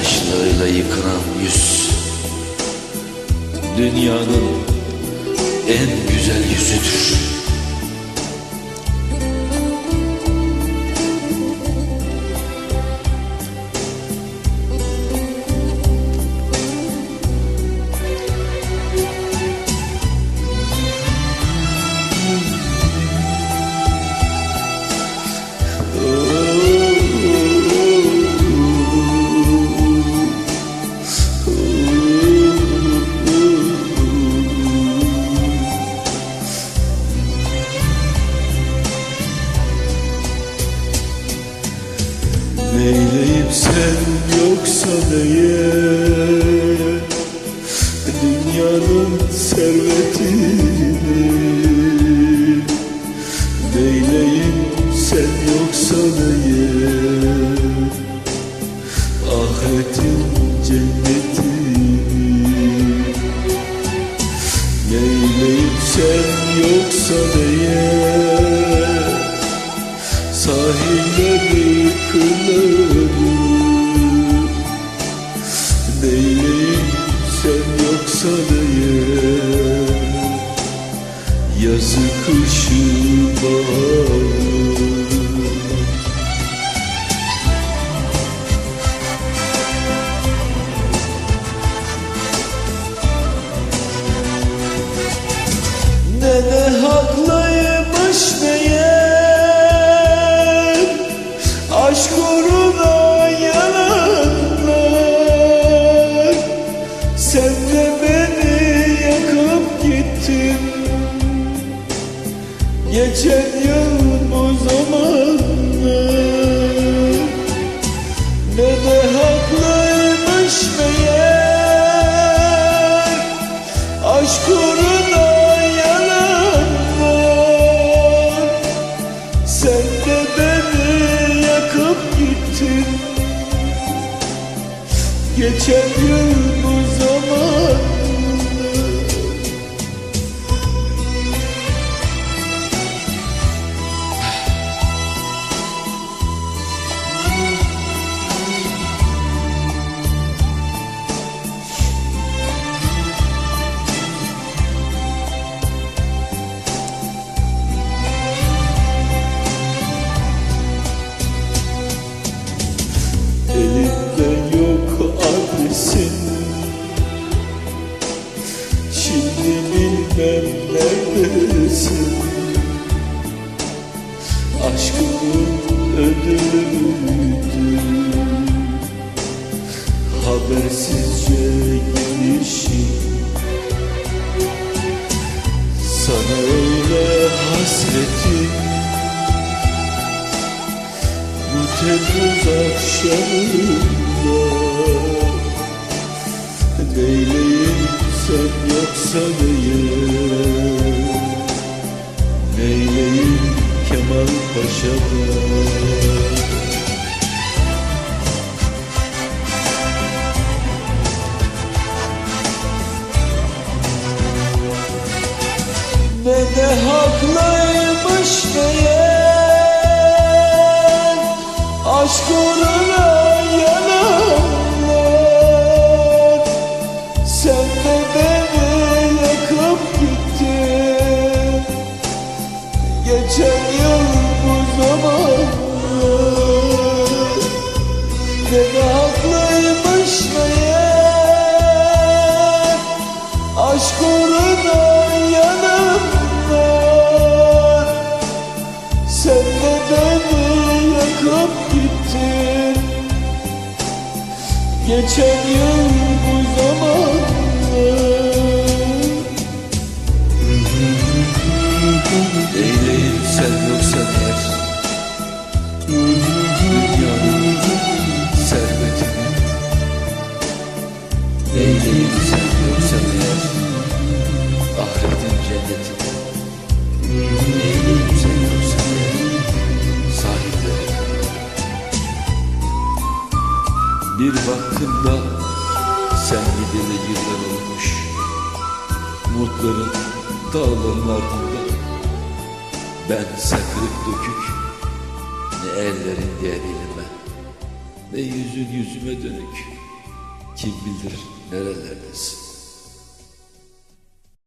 gözyaşlarıyla yıkanan yüz. Dünyanın en güzel yüzüdür Neyleyim sen yoksa eğer Dünyanın servetini. Neyleyim sen yoksa eğer Ahiretin cennetini সহিলে দেখল Ne de haklıymış meğer Aşk uğruna yananlar Sen de beni yakıp gittin. Geçen yıl Şimdi bilmem neredesin? Aşkımın ödülüydü Habersizce gidişin Sana öyle hasretim. Bu Temmuz akşamında Neyleyim sen yoksa eğer Neyleyim Kemal Paşa'da? Ne de haklıymış meğer Aşk uğruna Geçen yıl bu zamanlar Eyleyim sen yoksa eğer Baktığımda sen gideli yıllar olmuş. Umutların dağların ardında Ben sakırık dökük Ne ellerin diğer elime Ne yüzün yüzüme dönük. Kim bilir nerelerdesin